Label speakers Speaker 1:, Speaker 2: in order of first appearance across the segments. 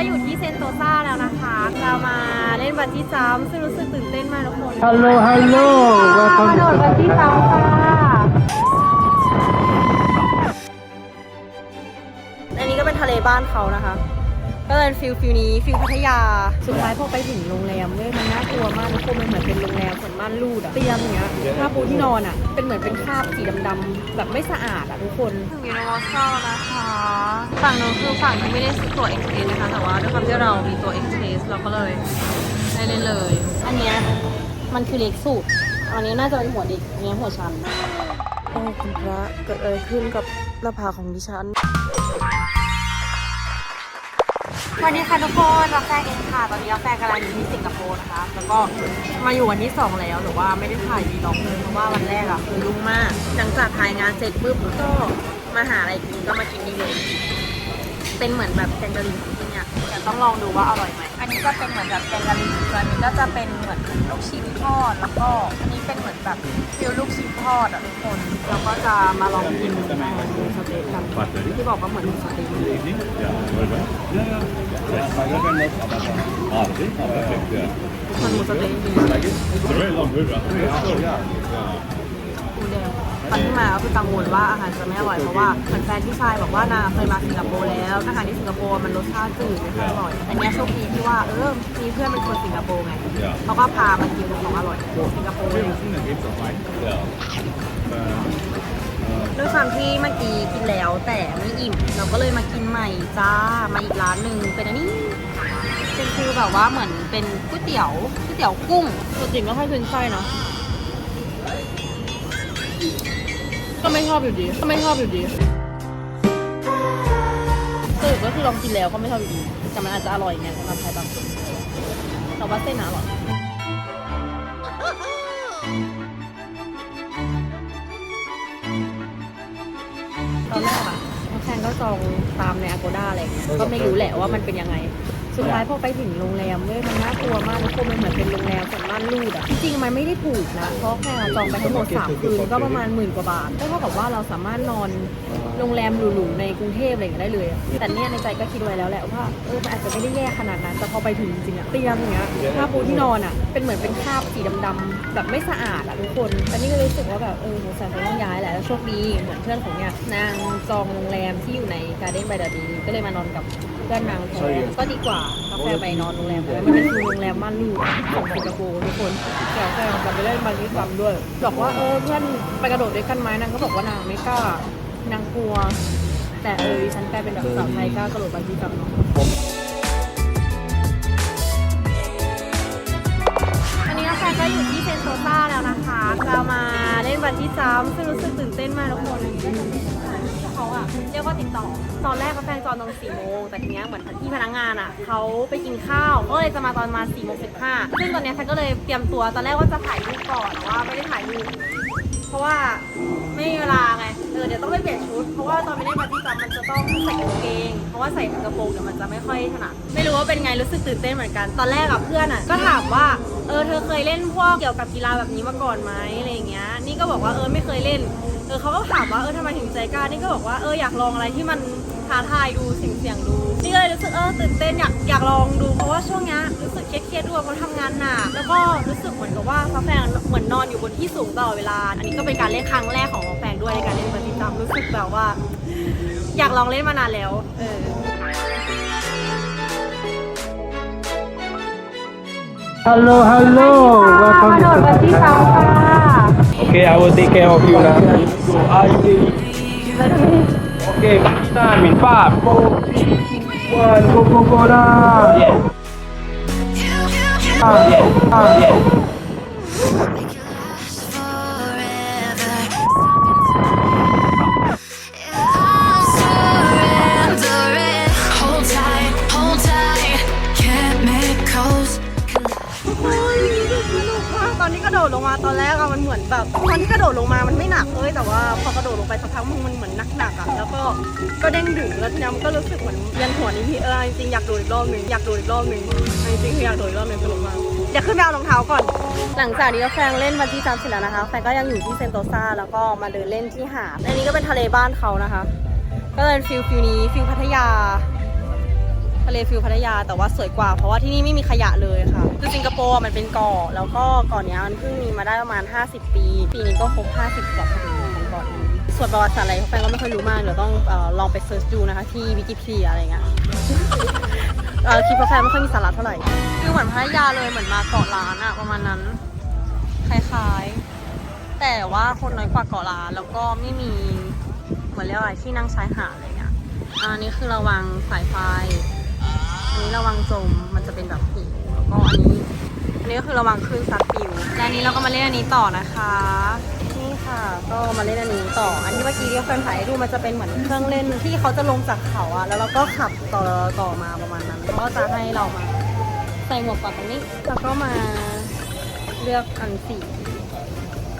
Speaker 1: ก็อยู่ที่เซนโตซาแล้วนะคะเรามาเล่นบันจี้จัมป์ซึ่งรู้สึกตื่นเต้นมากทุกคน
Speaker 2: Hello, hello.
Speaker 1: ก
Speaker 2: Welcome
Speaker 1: ระโดด
Speaker 2: to
Speaker 1: บันจี้จัมป์ค่ะ อันนี้ก็เป็นทะเลบ้านเขานะคะ ก็เป็นฟิลฟิลนี้ฟิลพัทยา สุดท้ายพอไปถึงโรงแรมเว้ยมันน่ากลัวมากทุกคนมันเหมือนเป็นโรงแรมเหมือนม่านรูดอะเตียงอย่างเงี้ยผ้าปูที่นอนอะเป็นเหมือนเป็นคราบสีดำๆแบบไม่สะอาดอะทุกคนถึงยูนิเวอร์แซลนะคะ ฝั่งนู้นคือฝั่งที่ไม่ได้ซื้อตั๋วเอ็กซ์เพรสนะคะ แต่ว่าด้วยความที่เรามีตั๋วเอ็กซ์เพรสเราก็เลยได้เล่นเลย อันเนี้ยมันคือเล็กสุดอันนี้น่าจะเป็นหัวเด็กอันนี้หัวชันโอ้คุณพระเกิดอะไรขึ้นกับหน้าผากของดิฉันส วันนี้ค่ะทุกคนกาแฟเองค่ะ ตอนนี้กาแฟกำลังอยู่ที่สิงคโปร์นะคะ แล้วก็มาอยู่วันที่2แล้วแต่ว่าไม่ได้ถ่ายวีล็อกเลยเพราะว่าวันแรกอะคือยุ่งมาก หลังจากถ่ายงานเสร็จปุ๊บก็มาหาอะไรกินก็มากินนี่เลย เป็นเหมือนแบบแกงกะหรี่ของที่เนี่ยแต่ต้องลองดูว่าอร่อยไหมอันนี้ก็เป็นเหมือนแบบแกงกะหรี่ส่วนอันนี้ก็จะเป็นเหมือนลูกชิ้นทอดแล้วก็อันนี้เป็นเหมือนแบบฟิลลูกชิ้นทอดอะทุกคนเราก็จะมาลองกินหมูสะเต๊ะกันที่บอกว่าเหมือนหมูสะเต๊ะมันหมูสะเต๊ะจริง
Speaker 3: It's a very long river.
Speaker 1: หมูแดง ตอนที่มาก็คือกังวลว่าอาหารจะไม่อร่อยเพราะว่าเหมือนแฟนที่ชายบอกว่านางเคยมาสิงคโปร์แล้วอาหารที่สิงคโปร์มันรสชาติจืดไม่ค่อยอร่อยแต่เนี้ยโชคดีที่ว่าเออมีเพื่อนเป็นคนสิงคโปร์ไงเขาก็พามากินของอร่อยสิงคโปร์เลย
Speaker 3: Ja. Men,
Speaker 1: ด้วยความที่เมื่อกี้กินแล้วแต่ไม่อิ่มเราก็เลยมากินใหม่จ้ามาอีกร้านหนึ่งเป็นอันนี้เป็นคือแบบว่าเหมือนเป็นก๋วยเตี๋ยวก๋วยเตี๋ยวกุ้งตัวจริงก็ค่อยเป็นไส้เนาะ ก็ไม่ชอบอยู่ดี ก็ไม่ชอบอยู่ดีสรุปก็คือลองกินแล้วก็ไม่ชอบอยู่ดี แต่มันอาจจะอร่อยไงสำหรับใครบางคนแต่ว่าเส้นน่ะอร่อยตอนแรกอะแฟนก็จองตามในอะไรอย่าเงี้ยก็ไม่รู้แหละว่ามันเป็นยังไง สุดท้ายพอไปถึงโรงแรมเว้ยมันน่ากลัวมากทุกคนมันเหมือนเป็นโรงแรมสันม่านรูดอะจริงๆมันไม่ได้ถูกนะเพราะแค่จองไปทั้งหมดสามคืนก็ประมาณหมื่นกว่าบาทก็เท่ากับว่าเราสามารถนอนโรงแรมหรูๆในกรุงเทพอะไรอย่างเงี้ยได้เลยอะแต่เนี่ยในใจก็คิดไว้แล้วแหละว่าเออมันอาจจะไม่ได้แย่ขนาดนั้นแต่พอไปถึงจริงๆอะเตียงอย่างเงี้ยผ้าปูที่นอนอะเป็นเหมือนเป็นคราบสีดำๆแบบไม่สะอาดอะทุกคนแต่นี่ก็รู้สึกว่าแบบเออสงสัยเขาต้องย้ายแหละแล้วโชคดีเหมือนเพื่อนของเนี่ยนางจองโรงแรมที่อยู่ในการ์เด้นไบดาดีก็เลยมานอนกับเพื่อนนางแทนก็ดีกว่ากาแฟไปนอนโรงแรมแล้วมันเป็นคือโรงแรมม่านรูดของสิงคโปร์ทุกคนแต่แฟนกลับไปเล่นบาลีซัมด้วย บอกว่าเออเพื่อนไปกระโดดด้วยกันไหมนางก็บอกว่านางไม่กล้านางกลัว แต่เออฉันกลเป็นแบบสาวไทยกล้ากระโดดบาลีซัมเนาะอันนี้กาแฟก็อยู่ที่เซนโตซาแล้วนะคะเรามาเล่นบันจี้จัมซึ่งรู้สึกตื่นเต้นมากทุกคน เขาอะเรียกว่าติดต่อ ตอนแรกกาแฟจองตอนสี่โมงแต่ทีเนี้ยเหมือนที่พนักงานอะเขาไปกินข้าวก็เลยจะมาตอนมาสี่โมงสิบห้าซึ่งตอนเนี้ยแฟนก็เลยเตรียมตัวตอนแรกว่าจะถ่ายรูปก่อนแต่ว่าไม่ได้ถ่ายรูปเพราะว่าไม่มีเวลาไงเออเดี๋ยวต้องไปเปลี่ยนชุด เพราะว่าตอนไปเล่นบันจี้จัมมันจะต้องใส่กางเกง เพราะว่าใส่กระโปรงเดี๋ยวมันจะไม่ค่อยถนัดไม่รู้ว่าเป็นไงรู้สึกตื่นเต้นเหมือนกัน ตอนแรกกับเพื่อนอะก็ถามว่าเออเธอเคยเล่นพวกเกี่ยวกับกีฬาแบบนี้มาก่อนไหมอะไรอย่างเงี้ย นี่ก็บอกว่าเออไม่เคยเล่น เออเขาก็ถามว่าเออทำไมถึงใจกล้านี่ก็บอกว่าเอออยากลองอะไรที่มันท้าทายดูเสี่ยงๆดูนี่ก็เลยรู้สึกเออตื่นเต้นอยากอยากลองดูเพราะว่าช่วงเนี้ยรู้สึกเครียดๆด้วยเพราะทำงานหนักแล้วก็รู้สึกเหมือนกับว่าฟ้าแฟงเหมือนนอนอยู่บนที่สูงตลอดเวลา อันนี้ก็เป็นการเล่นครั้งแรกของฟ้าแฟงด้วยในการเล่นบันจี้จัมป์รู้สึกแบบว่า อยากลองเล่นมานานแล้วเออ
Speaker 2: Hello, hello.
Speaker 1: กระโดด
Speaker 2: Welcome
Speaker 1: บัน
Speaker 2: to
Speaker 1: จี้จัมป์ค่ะ
Speaker 4: Okay, I will take care of you now. So I will. Okay, time in five, four, three, two, one, go, go, go now. Yeah. Ah, yeah. Ah, yeah.
Speaker 1: กอะมันเหมือนแบบตอนที่กระโดดลงมามันไม่หนักเอ้ยแต่ว่าพอกระโดดลงไปสักพักมันมันเหมือนหนักๆอะแล้วก็ก็เด้งดึงแล้วทีนี้มันก็รู้สึกเหมือนเวียันหัวนิดพี่เออจริงอยากโดดอีกรอบหนึ่งอยากโดดอีกรอบหนึ่งจริงๆคืออยากโดดอีกรอบหนึ่งสนุกมากเดี๋ยวขึ้นไปเอารองเท้าก่อน หลังจากนี้ก็แฟงเล่นบันจี้จัมเสร็จแล้วนะคะแฟงก็ยังอยู่ที่เซนโตซาแล้วก็มาเดินเล่นที่หาดอันนี้ก็เป็นทะเลบ้านเขานะคะ ก็เป็นฟิลฟิลนี้ฟิลพัทยา ทะเลฟิลพัทยาแต่ว่าสวยกว่า เพราะว่าที่นี่ไม่มีขยะเลยค่ะคือสิงคโปร์มันเป็นเกาะแล้วก็เกาะนี้มันเพิ่งมีมาได้ประมาณ 50 ปี ปีนี้ก็ครบ 50กว่าพอดีของเกาะนี้ส่วนประวัติศาสตร์อะไรแฟนก็ไม่ค่อยรู้มากเดี๋ยวต้องออลองไปเซิร์ชดูนะคะที่วิกิพีเดียอะไรเงี้ยเออคลิปกแฟนไม่ค่อยมีสาระเท่าไหร่คือเหมือนพัทยาเลยเหมือนมาเกาะล้านอะประมาณนั้นคล้ายๆ แต่ว่าคนน้อยกว่าเกาะล้านแล้วก็ไม่มีเหมือนเรียกว่าอะไรที่นั่งชายหาดอะไรเงี้ยอันนี้คือระวังสายไฟ อันนี้ระวังจมมันจะเป็นแบบหิวแล้วก็อันนี้ อันนี้ก็คือระวังคลื่นซัดปิวและอันนี้เราก็มาเล่นอันนี้ต่อนะคะ นี่ค่ะก็มาเล่นอันนี้ต่อ อันที่เมื่อกี้ที่แฟนถ่ายให้ดูมันจะเป็นเหมือนเครื่องเล่นที่เขาจะลงจากเขาอะแล้วเราก็ขับต่อต่อมาประมาณนั้นก็จะให้เรามาใส่หมวกก่อนตรงนี้แล้วก็มาเลือกอันสี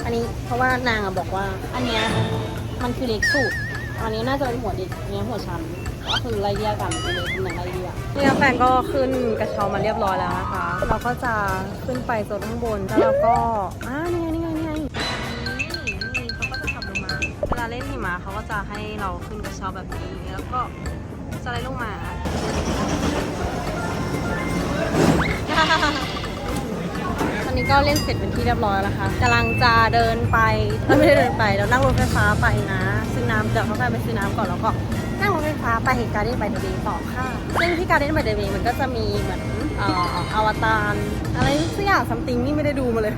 Speaker 1: อันนี้เพราะว่านางอะบอกว่า อันเนี้ยมันคือเล็กสุดอันนี้น่าจะเป็นหัวเด็กอันเนี้ยหัวชั้น ก็คือไล่เรียกกันไปเลยตำแหน่งไล่เรียกนี่แฟนก็ขึ้นกระเช้ามาเรียบร้อยแล้วนะคะ เราก็จะขึ้นไปโซนข้างบน แล้วเราก็อ่านี่ไงนี่ไงนี่ไงนี่เขาก็จะขับลงมาเวลาเล่นหิมะเขาก็จะให้เราขึ้นกระเช้าแบบนี้ แล้วก็สไลด์ลงมาตอนนี้ก็เล่นเสร็จเป็นที่เรียบร้อยแล้วนะคะกำลังจะเดินไปเอ้ยไม่ได้เดินไปเรานั่งรถไฟฟ้าไปนะ ซื้อน้ำเดี๋ยวเขาไปซื้อน้ำก่อนแล้วก็ ฟ้าไปการ์เด้นไบเดอะเบย์ต่อค่ะ ซึ่งที่การ์เด้นไบเดอะเบย์มันก็จะมีเหมือนเอ่ออวตารอะไรสักอย่างซัมติงนี่ไม่ได้ดูมาเลย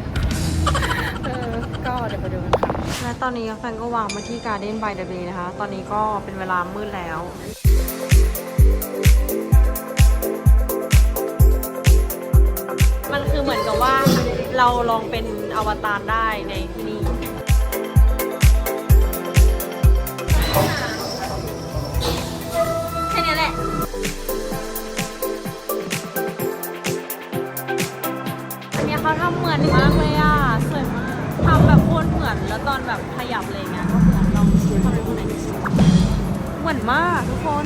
Speaker 1: เออก็เดี๋ยวไปดูกันค่ะและตอนนี้แฟนก็วางมาที่การ์เด้นไบเดอะเบย์นะคะ ตอนนี้ก็เป็นเวลามืดแล้วมันคือเหมือนกับว่าเราลองเป็นอวตารได้ในที่นี่ มากเลยอะสวยมากทำแบบโคตรเหมือนแล้วตอนแบบขยับอะไรเงี้ยก็เหมือนลองทำดูไหนเหมือนมากทุกคน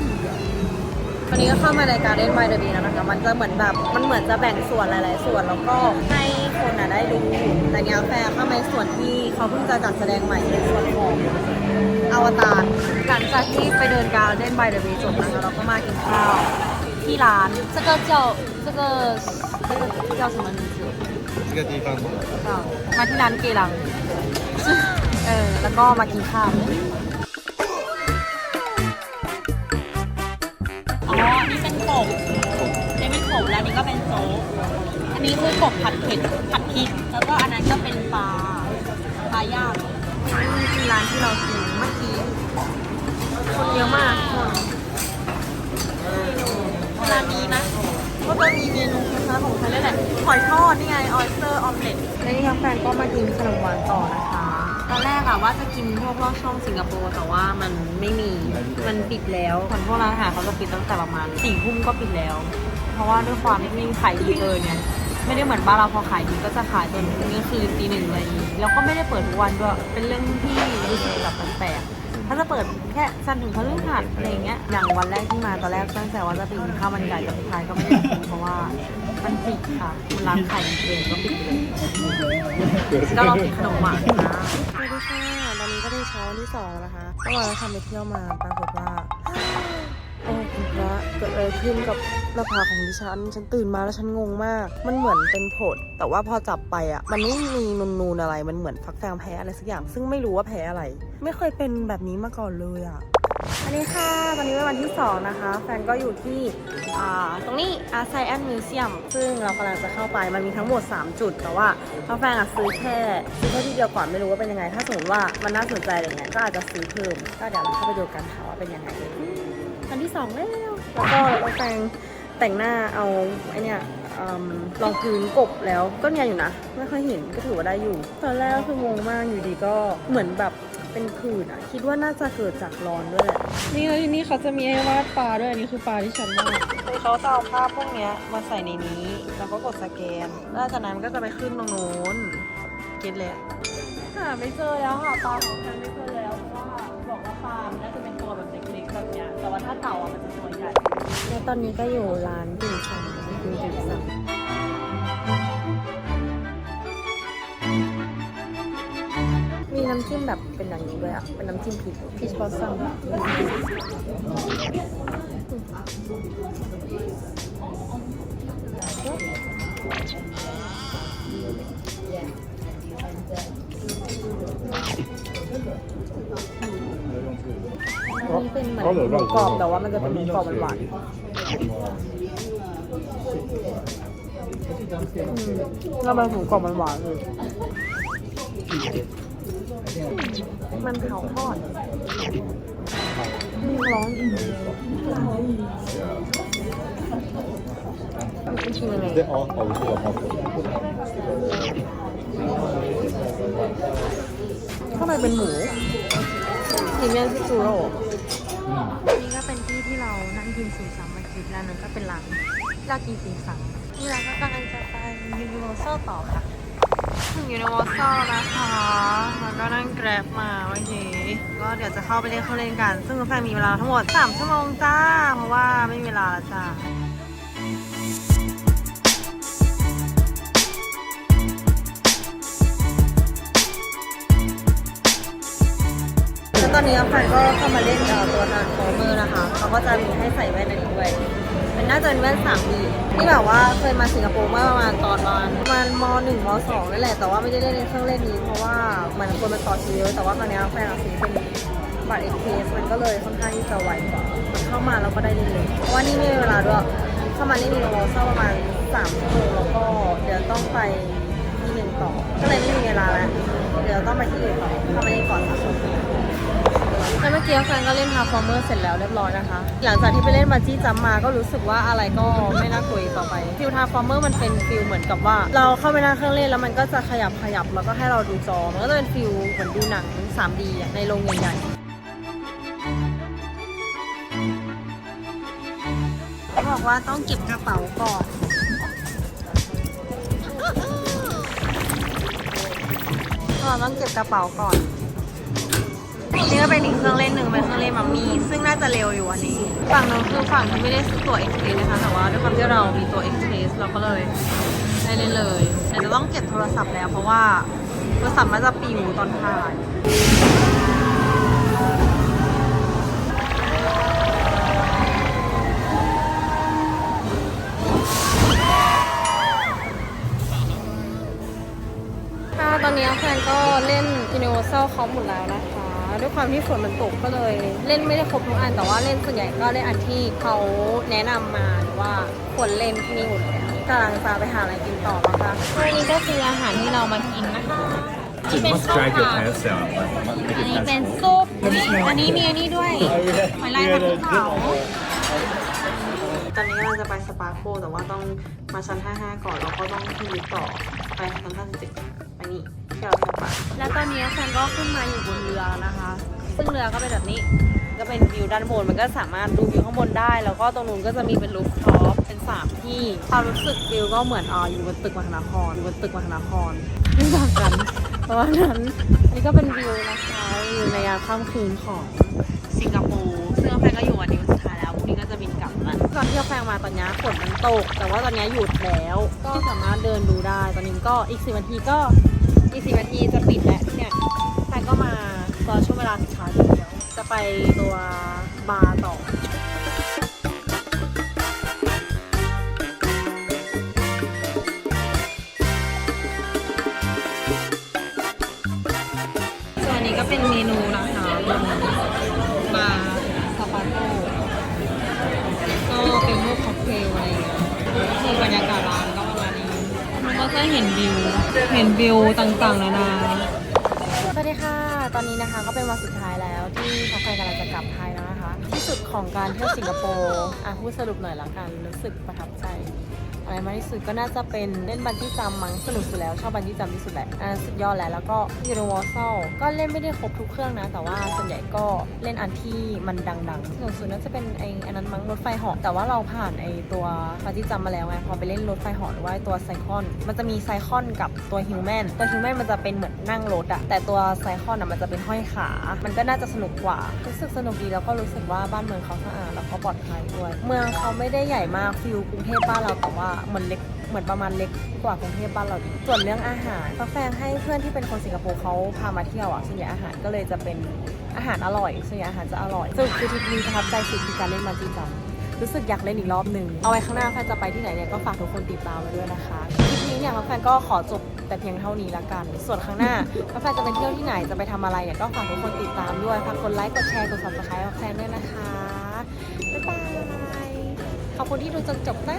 Speaker 1: วันนี้ก็เข้ามาในการเล่นไมเดอร์บีแล้วนะคะ มันจะเหมือนแบบมันเหมือนจะแบ่งส่วนหลาย ๆ ส่วนแล้วก็ให้คนอะได้ดูแต่เนี้ยแฟร์เข้ามาในส่วนที่เขาเพิ่งจะจัดแสดงใหม่ในส่วนของอวตารหลังจากที่ไปเดินการเล่นไมเดอร์บีจบนะคะเราก็มากินข้าวที่ร้านสเกิร์ตเจ้าสเกิร์
Speaker 2: ตเจ้าสมัน
Speaker 1: ก็มาที่ร้านเกลัง เออ แล้วก็มากินข้าว อ๋ออันนี้เป็นกบอันนี้เป็นกบแล้วอันนี้ก็เป็นโจ๊กอันนี้คือกบผัดเผ็ด ผัดพริก แล้วก็อันนั้นก็เป็นปลา ปลาย่างนี่คือร้านที่เรากินเมื่อกี้ คนเยอะมากคนร้านนี้นะ ก็จะมีเมนูคล้ายๆของฉันนี่แหละหอยทอดนี่ไงออยสเตอร์ออมเล็ตและนี่ครับแฟนก็มากินขนมหวานต่อนะคะ ตอนแรกอะว่าจะกินพวกลอดช่องสิงคโปร์แต่ว่ามันไม่มีมันปิดแล้วส่วนพวกร้านอาหารเขาจะปิดตั้งแต่ประมาณสี่ทุ่มก็ปิดแล้ว เพราะว่าด้วยความที่ขายดีเกินเนี่ยไม่ได้เหมือนบ้านเราพอขายดีก็จะขายจนเที่ยงคืนตีหนึ่งอะไรอย่างนี้แล้วก็ไม่ได้เปิดทุกวันด้วยเป็นเรื่องที่รู้สึกแบบแปลก ถ้าจะเปิดแค่จันทร์ถึงพฤหัสอะไรอย่างเงี้ย อย่างวันแรกที่มาตอนแรกตั้งใจว่าจะไปกินข้าวมันไก่แต่สุดท้ายก็ไม่ได้กินเพราะว่ามันปิดค่ะมันร้านขายเองก็ปิดไปเลยก็ลองกินขนมหวานนะสวัสดีค่ะตอนนี้ก็ได้เช้าวันที่สองนะคะเมื่อวานเราทำไปเที่ยวมาปรากฏว่า พระเกิดอะไรขึ้นกับหน้าผากของดิฉัน ฉันตื่นมาแล้วฉันงงมาก มันเหมือนเป็นผด แต่ว่าพอจับไปอะ มันไม่มีนูนๆอะไร มันเหมือนฟักแฟงแพ้อะไรสักอย่าง ซึ่งไม่รู้ว่าแพ้อะไร ไม่เคยเป็นแบบนี้มาก่อนเลยอะอันนี้ค่ะตอนนี้เป็นวันที่ 2 นะคะ แฟนก็อยู่ที่อ่าตรงนี้ a r t Science Museum ซึ่งเรากำลังจะเข้าไป มันมีทั้งหมด 3 จุด แต่ว่าถ้าแฟนอะซื้อแค่ซื้อแค่ที่เดียวก่อนไม่รู้ว่าเป็นยังไง ถ้าสมมติว่ามันน่าสนใจอะไรเงี้ย ก็อาจจะซื้อเพิ่ม ก็เดี๋ยวเราเข้าไปดูกันค่ะว่าเป็นยังไง นที่สองแล้ว แล้วก็เราแฟนแต่งหน้าเอาไอเนี่ยอืมรองพื้นกบแล้วก็เนี่ยอยู่นะ ไม่ค่อยเห็นก็ถือว่าได้อยู่ ตอนแรกก็คืองงมากอยู่ดีก็เหมือนแบบเป็นผื่นอะคิดว่าน่าจะเกิดจากร้อนด้วยแหละ
Speaker 5: นี่แล้วที่นี่เขาจะมีให้วาดปลาด้วยอันนี้คือปลาที่ฉันวาด
Speaker 1: คือเขาจะเอาภาพพวกเนี้ยมาใส่ในนี้แล้วก็กดสแกนแล้วจากนั้นก็จะไปขึ้นตรงโน้นเก็ตเลยอะหาไม่เจอแล้วค่ะปลาของฉันไม่เจอแล้วเพราะว่าบอกว่าปลามันน่าจะเป็นตัวแบบ เล็กๆแบบเนี้ย แต่ว่าถ้าเต่าอะมันจะตัวใหญ่แล้วตอนนี้ก็อยู่ร้านติ่มซำกินติ่มซำมีน้น้ำจิ้มแบบเป็นอย่างนี้ด้วยอะ เป็นน้ำจิ้มพริกพีชบอสซัมอั หมือนหมูกรอบแต่ว่ามันจะเป็นหมูกรอบหวานๆอืมแล้วมันหมูกรอบหวานๆเลยมันเผาทอดอืมร้อนกินยังไง
Speaker 3: Det, ja, ja, vi får ha på.
Speaker 1: ข้างในเป็นหมูพรีเมียมพิซูโร่ กินสีสันมื่อกี้แล้วนั้นก็เป็นร้านเรากินสีสันนี่เราก็กำลังจะไปยูนิเวอร์แซลต่อค่ะถึงยูนิเวอร์แซลนะคะแล้วก็นั่งแกร็บมาเมื่อกี้ก็เดี๋ยวจะเข้าไปเล่นเครื่องเล่นกัน ซึ่งแฟนมีเวลาทั้งหมด 3 ชั่วโมงจ้า เพราะว่าไม่มีเวลาแล้วจ้า ตอนนี้แฟนก็เข้ามาเล่นตัวทานโฟเมอร์นะคะเขาก็จะมีให้ใส่แว่นอันนี้ด้วย มันน่าจะเป็นแว่น 3D ที่แบบว่าเคยมาสิงคโปร์เมื่อประมาณตอนประมาณประมาณม .1 ม .2 นั่นแหละ แต่ว่าไม่ได้เล่นในเครื่องเล่นนี้เพราะว่ามันคนมันต่อคิวเยอะแต่ว่าตอนนี้แฟนเราซื้อเป็นบัตร XPS มันก็เลยค่อนข้างที่จะไวกว่ามันเข้ามาเราก็ได้เล่นเลยเพราะว่านี่ไม่มีเวลาด้วยเข้ามาเล่นในโรเซประมาณ3ชั่วโมงแล้วก็เดี๋ยวต้องไปที่หนึ่งต่อ ก็เลยไม่มีเวลาแล้ว เดี๋ยวต้องไปที่อื่นต่อเข้ามาเล่นก่อนสามชั่วโมง แล้วเมื่อกี้แฟนก็เล่นทาฟอร์เมอร์เสร็จแล้วเรียบร้อยนะคะ หลังจากที่ไปเล่นบันจี้จัมมาก็รู้สึกว่าอะไรก็ไม่น่ากลัวต่อไปฟิลทาฟอร์เมอร์มันเป็นฟิลเหมือนกับว่า เราเข้าไปนั่งเครื่องเล่นแล้วมันก็จะขยับขยับแล้วก็ให้เราดูจอ มันก็จะเป็นฟิลเหมือนดูหนัง 3D อะในโรงใหญ่ๆเขาบอกว่าต้องเก็บกระเป๋าก่อนเราต้องเก็บกระเป๋าก่อน นี่ก็เป็นอีกเครื่องเล่นหนึ่งเป็นเครื่องเล่นมัมมี่ซึ่งน่าจะเร็วอยู่อันนี้ ฝั่งนู้นคือฝั่งที่ไม่ได้ซื้อตัว Express นะคะ แต่ว่าด้วยความที่เรามีตัว Express เราก็เลยได้เล่นเลยแต่จะต้องเก็บโทรศัพท์แล้วเพราะว่าโทรศัพท์มันจะปิวตอนถ่ายตอนนี้แฟนก็เล่น Universal เขาหมดแล้วนะ ด้วยความที่ฝนมันตกก็เลย เล่นไม่ได้ครบทุกอันแต่ว่าเล่นส่วนใหญ่ก็เล่นอันที่เขาแนะนำมาหรือว่าควรเล่นที่นี่หมดแล้วกำลังจะไปหาอะไรกินต่อนะคะอันนี้ก็คืออาหารที่เรามากินนะคะที่เป็นข้าว
Speaker 3: drag your
Speaker 1: ผัด
Speaker 3: pants down. Make
Speaker 1: อันนี้เป็นซุปอันนี้มีอันนี้ด้วยหอยลายผัดภูเขาตอนนี้เราจะไปสปาโคแต่ว่าต้องมาชั้น 55 ก่อนแล้วก็ต้องขึ้นลิฟต์ต่อไปชั้น57ไปนี่ ที่เราจะไปและตอนนี้แฟนก็ขึ้นมาอยู่บนเรือนะคะ ซึ่งเรือก็เป็นแบบนี้ ก็เป็นวิวด้านบน มันก็สามารถดูวิวข้างบนได้ แล้วก็ตรงนู้นก็จะมีเป็นรูฟท็อป เป็นสามที่ความรู้สึกวิวก็เหมือนอ่าอยู่บนตึกมหานครอยู่บนตึกมหานครไม่ต่างกันเพราะว่านั้นนนี้ก็เป็นวิวนะคะวิวในยามค่ำคืนของสิงคโปร์ซึ่งแฟนก็อยู่วันนี้วันสุดท้ายแล้วพรุ่งนี้ก็จะบินกลับแล้วตอนที่แฟนมาตอนนี้ฝนมันตก แต่ว่าตอนนี้หยุดแล้ว ก็สามารถเดินดูได้ ตอนนี้ก็อีกสินาทีก็ อีกสินาทีจะปิดแล้วเนี่ยแต่ก็มาตอนช่วงเวลาสุดท้ายเดียวจะไปตัวบาร์ต่อส่วนนี้ก็เป็นเมนู เห็นวิวต่างๆนานาสวัสดีค่ะ ตอนนี้นะคะก็เป็นวันสุดท้ายแล้วที่พักไฟกำลังจะกลับไทยแล้วนะคะ ที่สุดของการเที่ยวสิงคโปร์ อะพูดสรุปหน่อยละกัน รู้สึกประทับใจ อะไรมากที่สุดก็น่าจะเป็นเล่นบันจี้จัมป์มั้งสนุกสุดแล้วชอบบันจี้จัมป์ที่สุดแหละอันนั้นสุดยอดแล้วแล้วก็ยูนิเวอร์แซลก็เล่นไม่ได้ครบทุกเครื่องนะ แต่ว่าส่วนใหญ่ก็เล่นอันที่มันดังๆสนุกสุดน่าจะเป็นไออันนั้นมั้งรถไฟเหาะแต่ว่าเราผ่านไอ้ตัวบันจี้จัมาแล้วไงพอไปเล่นรถไฟเหาะหรือว่าตัวไซคอนมันจะมีไซคอนกับตัวฮิวแมนตัวฮิวแมนมันจะเป็นเหมือนนั่งรถอะแต่ตัวไซคอนอะมันจะเป็นห้อยขา มันก็น่าจะสนุกกว่ารู้สึกสนุกดีแล้วก็รู้สึกว่าบ้านเมืองเขาสะอาดแล้วก็ปลอดภัยด้วย เมืองเขาไม่ได้ใหญ่มากฟิลกรุงเทพบ้านเราแต่ว่าเหมือนเล็กเหมือนประมาณเล็กกว่ากรุงเทพบ้านเราอีกส่วนเรื่องอาหารกแฟให้เพื่อนที่เป็นคนสิงคโปร์เขาพามาเที่ยวอะส่วนใหญ่อาหารก็เลยจะเป็นอาหารอร่อยส่วนใหญ่อาหารจะอร่อยสรุปคือทริปนี้ประทับใจสุดคือการเล่นมาจีจัมรู้สึกอยากเล่นอีกรอบหนึ่งเอาไว้ข้างหน้าแฟนจะไปที่ไหนเนี่ยก็ฝากทุกคนติดตามไว้ด้วยนะคะคลิปนี้เนี่ยแฟนก็ขอจบแต่เพียงเท่านี้ละกัน ส่วนข้างหน้าแฟนจะไปเที่ยวที่ไหนจะไปทำอะไรเนี่ยก็ฝากทุกคนติดตามด้วยฝากกดไลค์กดแชร์กด subscribe แฟนด้วยนะคะบ๊ายบายขอบคุณที่ดูจนจบนะ